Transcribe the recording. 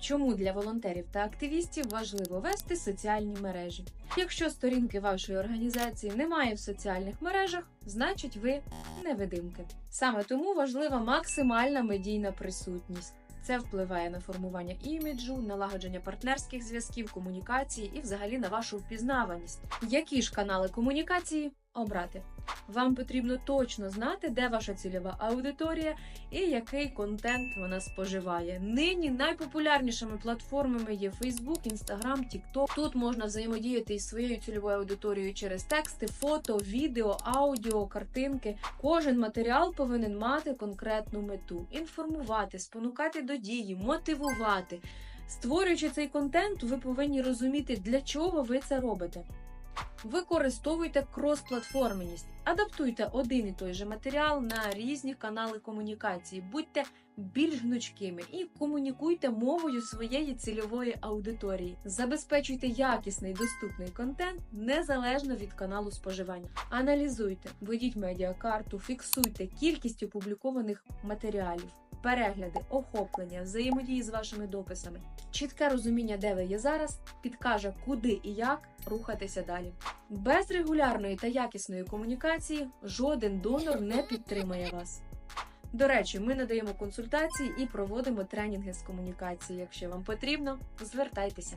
Чому для волонтерів та активістів важливо вести соціальні мережі? Якщо сторінки вашої організації немає в соціальних мережах, значить ви невидимки. Саме тому важлива максимальна медійна присутність. Це впливає на формування іміджу, налагодження партнерських зв'язків, комунікації і взагалі на вашу впізнаваність. Які ж канали комунікації обрати? Вам потрібно точно знати, де ваша цільова аудиторія і який контент вона споживає. Нині найпопулярнішими платформами є Facebook, Instagram, TikTok. Тут можна взаємодіяти із своєю цільовою аудиторією через тексти, фото, відео, аудіо, картинки. Кожен матеріал повинен мати конкретну мету: інформувати, спонукати до дії, мотивувати. Створюючи цей контент, ви повинні розуміти, для чого ви це робите. Використовуйте крос-платформеність, адаптуйте один і той же матеріал на різні канали комунікації, будьте більш гнучкими і комунікуйте мовою своєї цільової аудиторії. Забезпечуйте якісний доступний контент незалежно від каналу споживання. Аналізуйте, ведіть медіакарту, фіксуйте кількість опублікованих матеріалів. Перегляди, охоплення, взаємодії з вашими дописами, чітке розуміння, де ви є зараз, підкаже, куди і як рухатися далі. Без регулярної та якісної комунікації жоден донор не підтримає вас. До речі, ми надаємо консультації і проводимо тренінги з комунікації. Якщо вам потрібно, звертайтеся.